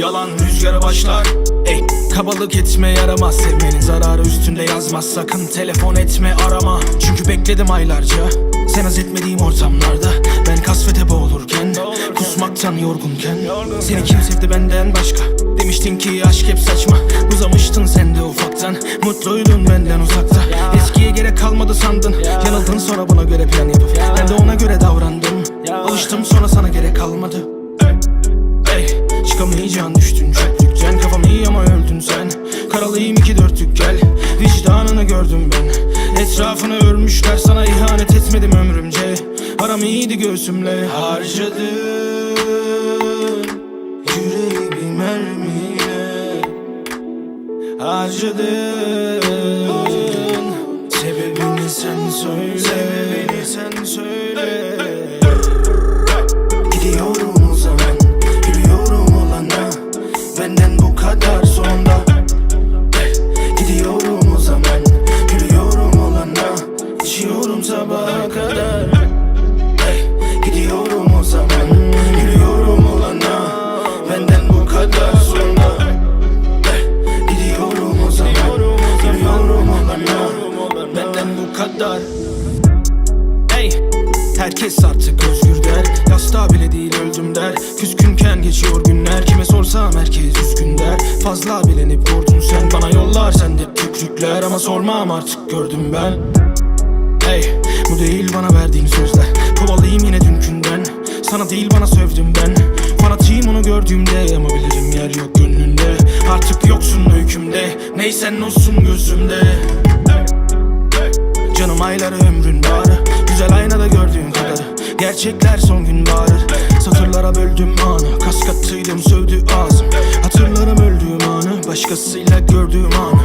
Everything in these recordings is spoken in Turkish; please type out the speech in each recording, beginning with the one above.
Yalan rüzgara başlar. Ey kabalık etme yaramaz. Sevmenin zararı üstünde yazmaz. Sakın telefon etme arama. Çünkü bekledim aylarca. Sen haz etmediğim ortamlarda Ben kasvete boğulurken Kusmaktan yorgunken. Seni kim sevdi benden başka? Demiştin ki aşk hep saçma. Uzamıştın sen de ufaktan. Mutluydun benden uzakta. Eskiye gerek kalmadı sandın. Yanıldın sonra buna göre plan gördüm ben. Etrafını örmüşler sana ihanet etmedim ömrümce. Aram iyiydi göğsümle. Harcadın Yüreği bir mermiyle Harcadın. Sebebini sen söyle. Sebebini sen söyle Herkes artık özgür der. Yastığa bile değil öldüm der. Küskünken geçiyor günler. Kime sorsam herkes üzgün der. Fazla bilenip vurdun sen. Bana yollar sende kükrükler Ama sormam artık gördüm ben. Hey bu değil bana verdiğin sözler. Kovalıyım yine dünkünden. Sana değil bana sövdüm ben. Fanatiyim onu gördüğümde Ama bilirim yer yok gönlünde. Artık yoksun öykümde. Neysen olsun gözümde. Canım ayları ömrün bağrı Güzel kadarı Gerçekler son gün bağırır Satırlara böldüm anı. Kas kattıydım sövdü ağzım. Hatırlarım öldüğüm anı. Başkasıyla gördüğüm anı.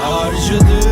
Harcadım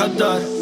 kadar.